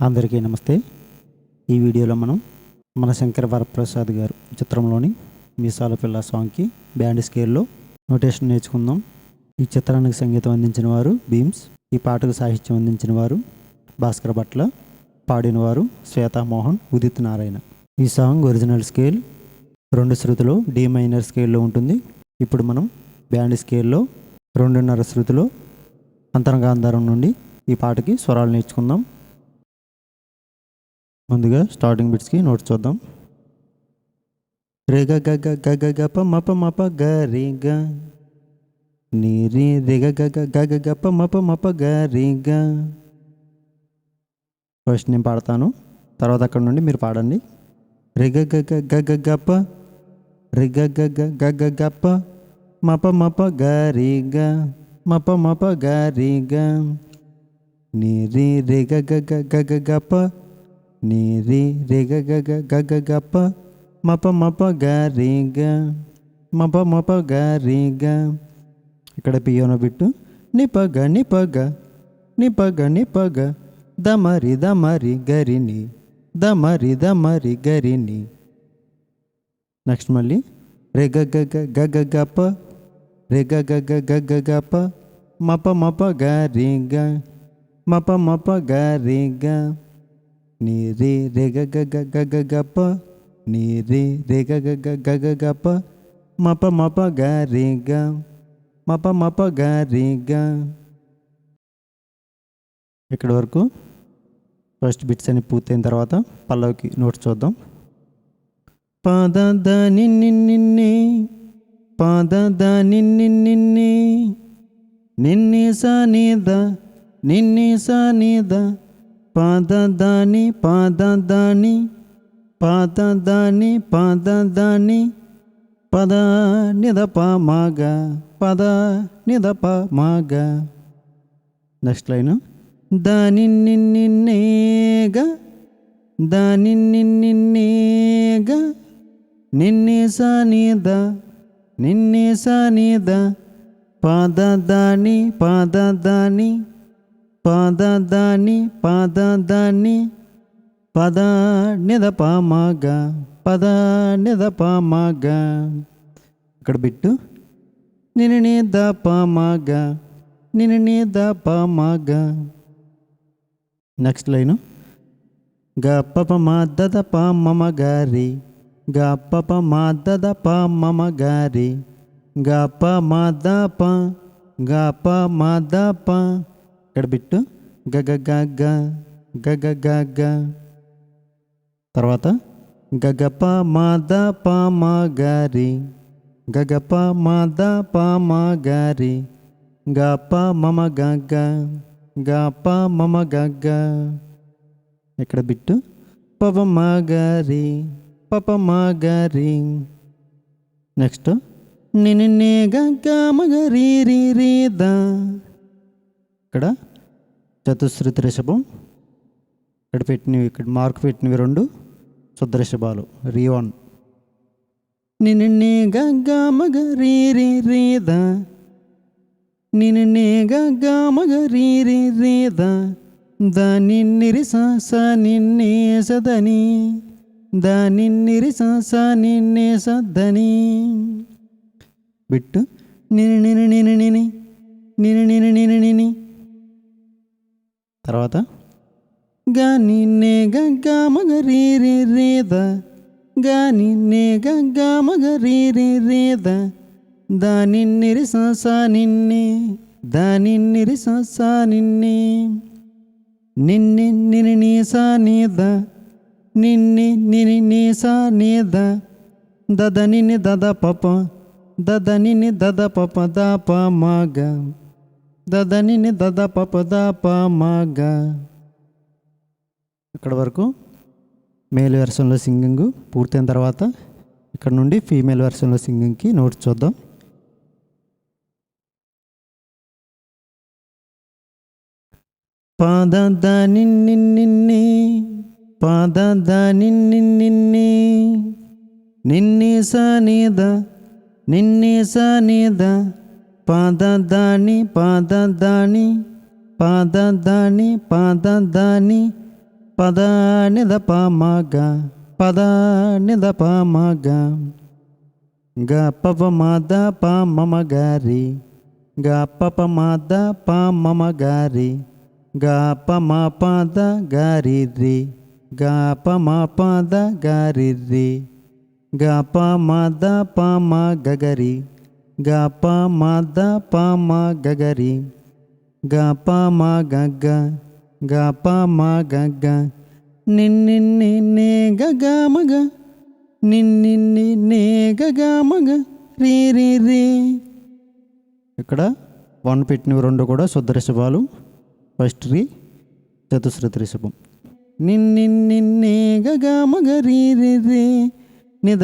అందరికీ నమస్తే. ఈ వీడియోలో మనం మన శంకర వరప్రసాద్ గారు చిత్రంలోని మీసాల పిల్ల సాంగ్కి బ్యాండ్ స్కేల్లో నోటేషన్ నేర్చుకుందాం. ఈ చిత్రానికి సంగీతం అందించిన వారు భీమ్స్ ఈ పాటకు సాహిత్యం అందించిన వారు భాస్కర్ భట్ల పాడినవారు శ్వేతామోహన్ శ్వేతా మోహన్ ఉదిత్ నారాయణ. ఈ సాంగ్ ఒరిజినల్ స్కేల్ రెండు శృతులు డి మైనర్ స్కేల్లో ఉంటుంది. ఇప్పుడు మనం బ్యాండ్ స్కేల్లో రెండున్నర శృతిలో అంతరంగాంధారం నుండి ఈ పాటకి స్వరాలు నేర్చుకుందాం. ముందుగా స్టార్టింగ్ బిట్స్కి నోట్స్ చూద్దాం రేగ గ గ గ గ గ గ ప మ ప మ ప గ రి గ ని రి రి గ గ గ గ గ గ ప మ ప మ ప గ రి గ ఫస్ట్ నేను పాడతాను తర్వాత అక్కడ నుండి మీరు పాడండి రిగ గ గ గ గ గ ప రి గ గ గ గ గ గ ప మ ప మ ప గ రి గ మ ప మ ప గ రి గ ని రి రిగ గ గ గ గ గ గ ప నీ రే రే గ గ గ గ గ గ ప మప మప గ రే గ మప మప గ రే గ ఇక్కడ పియోనో బిట్టు నిప గ నిప గ నిప గ నిప గ దమరి దమరి గరిని దమరి దమరి గరిని నెక్స్ట్ మళ్ళీ రే గ గ గ గ గ గ ప రే గ గ గ గ గ గ ప మప మప గ రే గ మప మప గ రే గ ని రే రే గ గ గ గ గ గ ప నీ రే రే గ గ గ గ గ గ ప మప మప గ రే గ మప మప గ రే గ ఇక్కడి వరకు ఫస్ట్ బిట్స్ అని పూర్తయిన తర్వాత పల్లవికి నోట్స్ చూద్దాం పద ద నిన్ని నిన్ని పద ద నిన్ని నిన్ని నిన్ని స ని ద నిన్ని స ని పాదాని పాదాని పాదాని పాదాని పద నిదప మాగ పద నిదప మాగ. నెక్స్ట్ లైన్ దాని నిన్నేగ దాని నిన్నేగ నిన్నే సానిద నిన్నే సానిద. పాదాని పాదాని పాద దాని పద నిద పామాగ పద నిద పామాగ ఇక్కడ బిట్టు. నిన్ను నీ ద పామాగ నిన్ను నీ ద పామాగ నెక్స్ట్ లైను. గ పప మా దద ప మమ గారి గ పప మా దద ప మమ గారి గ ప మా ద ప గ ప మా ద ప ఇక్కడ బిట్టు? గగ గగ గగ తర్వాత? గగ ప మాద ప మా గారి గగ ప మాద ప మా గారి గ ప మమ గగ గ ప మమ గగ ఇక్కడ బిట్టు? పవ మా గారి పప మా గారి నెక్స్ట్? నిన్నే గగ్గ మగ రీ రీ రీ దా. ఇక్కడ చతుశ్రుతి రిషభం. ఇక్కడ పెట్టినవి ఇక్కడ మార్క్ పెట్టినవి రెండు. శుద్ధ రీవన్ రీ వన్. నిన్ను నే గ మగ రీ రీ రీద నిన్ను నే గ మగ రీ రీ రీద ద. దాని నిరి స నిన్నే సదని దాని నిరి స నిన్నే సదని బిట్టు. నిని నిని నిని నిని. నిని నిని నిని నిని. తర్వాత? గా నిన్నే గగ్గా మగ రీ రే రేద గా నిన్నే గగ్గా మగ రీ రే రేద దాని నిరి నిన్నే దాని నిరి నిన్నే నిన్నే నిన్ని నిని నీసా నీద నిన్నే నిని నీసా నీద దద నిని దద పప దద నిని దద పప ద ప మాగ దదని దద పపద పమగ ఇక్కడ వరకు మేల్ వెర్షన్లో సింగింగ్ పూర్తయిన తర్వాత ఇక్కడ నుండి ఫీమేల్ వెర్షన్లో సింగింగ్కి నోట్స్ చూద్దాం. పాద దాని నిన్ని పాద దాని నిన్నే నిన్ని సానిద నిన్ని సానిద పాదాని పాదాని పాదాని పాదాని పదాని నిద పామగ పద నిద పామగ గ పప మాద పామమ గారి గ పప మాద పామమ గారి గ పమ పాద గారి రి గ పమ పాద గారి గ ప మాద పామ గగరి గ ప ద ప మ గగరి గ ప మ గగ గ ప మ గగ నిన్నిన్ని నే గగ మగ నిన్నిన్ని నే గగ మగ రీ రీ రీ. ఇక్కడ వన్ పెట్టినవి రెండు కూడా శుద్ధ రిషభాలు. ఫస్ట్ రీ చతుశ్రుతి రిషభం. నిన్నిన్ని నే గగ మగ రీ రీ రీ. నిద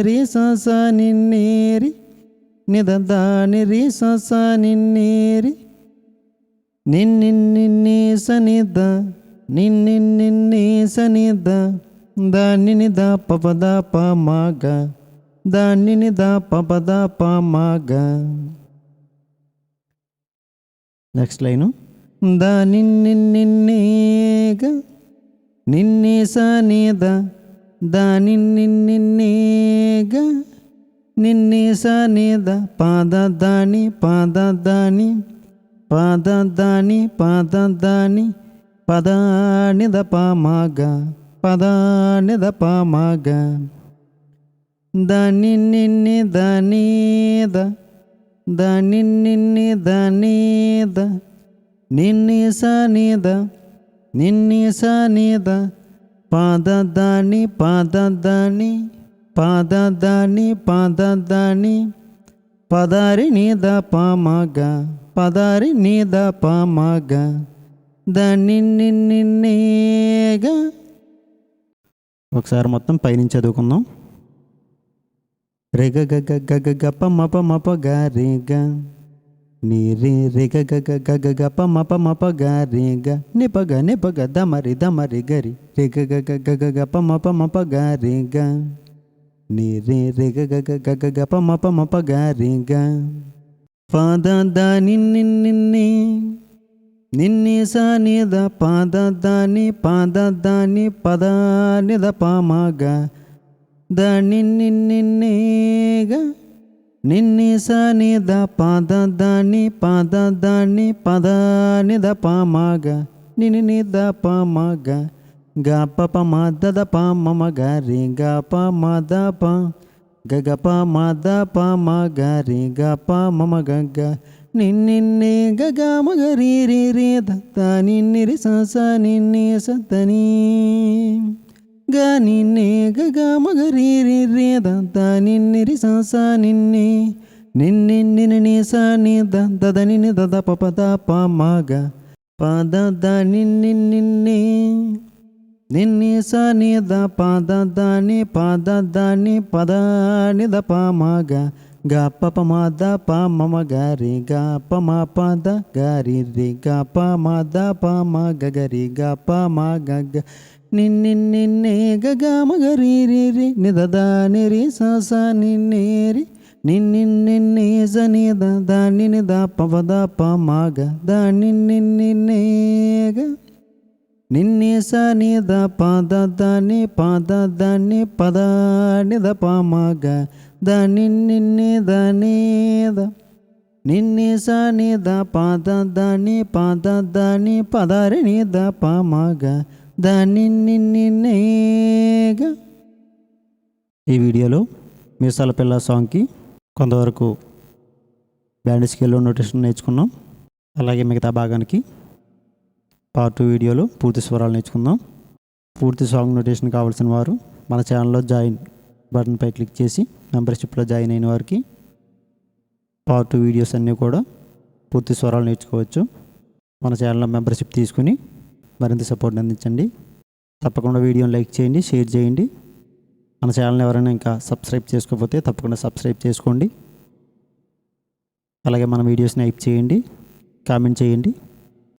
రి స స నిన్నేరి నిద రి స స నిన్నేరి. నిన్నిన్ని సనిద నిన్నిన్ని సనిద దానిని దా పపద ప మాగ దానిని దా పపద ప మాగ. నెక్స్ట్ లైను దాని నిన్నేగ నిన్నే సనిద దాని నిన్నేగ నిన్ని సనిద పాద దాని పాద దాని పాద దాని పాద దాని పద నిద పామాగ పద నిద పామాగ. దాని నిన్ని దానీద దాని నిన్ని దానీద నిన్ని సనిద నిన్ని సనీద పాద దాని పాద దాని దాని పదారి నీద పామగ పదారి నీద పామగ దాన్ని నిన్నేగా ఒకసారి మొత్తం పైనుంచి చదువుకుందాం రేగ గగ గగ గప మప మప గారిగ నీ రే రేగ గగ గగ గప మప మప గారిగ నిపగ నిపగ దమరి దమరి గరి రిగ గగ గగ గప మప మప గా రేగ నీ రే రేగ గగ గగ గప ప గ రే గ. పాద దాని నిన్నే నిన్ని సానిద పాద దాని పాద దాని పద ని ద నిద పామాగ దాని నిన్నేగా నిన్ని సానిద పాద దాని పాద దాని పద ని ద ప నిద పామాగ నిని ప మ గ. పప మద ప మమ గారి గా ప మద ప గగ ప మద ప మ గారి గా ప మమ గగ. నిన్నిన్నే గగ మగ రీ రీ రే దత్త నిన్నిరి స స నిన్నే సతని గ నిన్నే గగ మగ రీ రీ రే దత్త నిన్నిరి స స నిన్నే. నిన్ని నిని స ని ద దద నిని దద ప ప ద ప మగ ప ద ద నిన్ని నిన్నే నిన్ని స ని ద ప ద ద ని ప ప మగ గ ప ప మ ద ప మ మ గ రి గ ప మ ప ద గ రి రి గ ప మ ద ప మ గ గ రి గ ప మ గ గ నిన్ని నిన్నే గ గ మ గ రి రి రి నిద ద ని రి స స నిన్నే రి నిన్ని నిన్నే స ని ద ద ని ని ద ప ప ద ప మ గ ద నిన్ని నిన్నే గ నిన్నే స నిద ద దని పద దని పద నిద ద ద ని ప ద ని ద ద నిన్ని ద ద స ని పద దని ద దని ని ప ద ని రి ప ద ఈ వీడియోలో మీసాల పిల్ల సాంగ్కి కొంతవరకు బ్యాండ్ స్కేల్లో నోటేషన్ నేర్చుకున్నాం. అలాగే మిగతా భాగానికి పార్ట్ టూ వీడియోలో పూర్తి స్వరాలు నేర్చుకుందాం. పూర్తి సాంగ్ నోటేషన్ కావాల్సిన వారు మన ఛానల్లో జాయిన్ బటన్పై క్లిక్ చేసి మెంబర్షిప్లో జాయిన్ అయిన వారికి పార్ట్ టూ వీడియోస్ అన్నీ కూడా పూర్తి స్వరాలు నేర్చుకోవచ్చు. మన ఛానల్లో మెంబర్షిప్ తీసుకుని మరింత సపోర్ట్ అందించండి. తప్పకుండా వీడియోని లైక్ చేయండి షేర్ చేయండి. మన ఛానల్ని ఎవరైనా ఇంకా సబ్స్క్రైబ్ చేసుకోకపోతే తప్పకుండా సబ్స్క్రైబ్ చేసుకోండి. అలాగే మన వీడియోస్ని హైప్ చేయండి కామెంట్ చేయండి.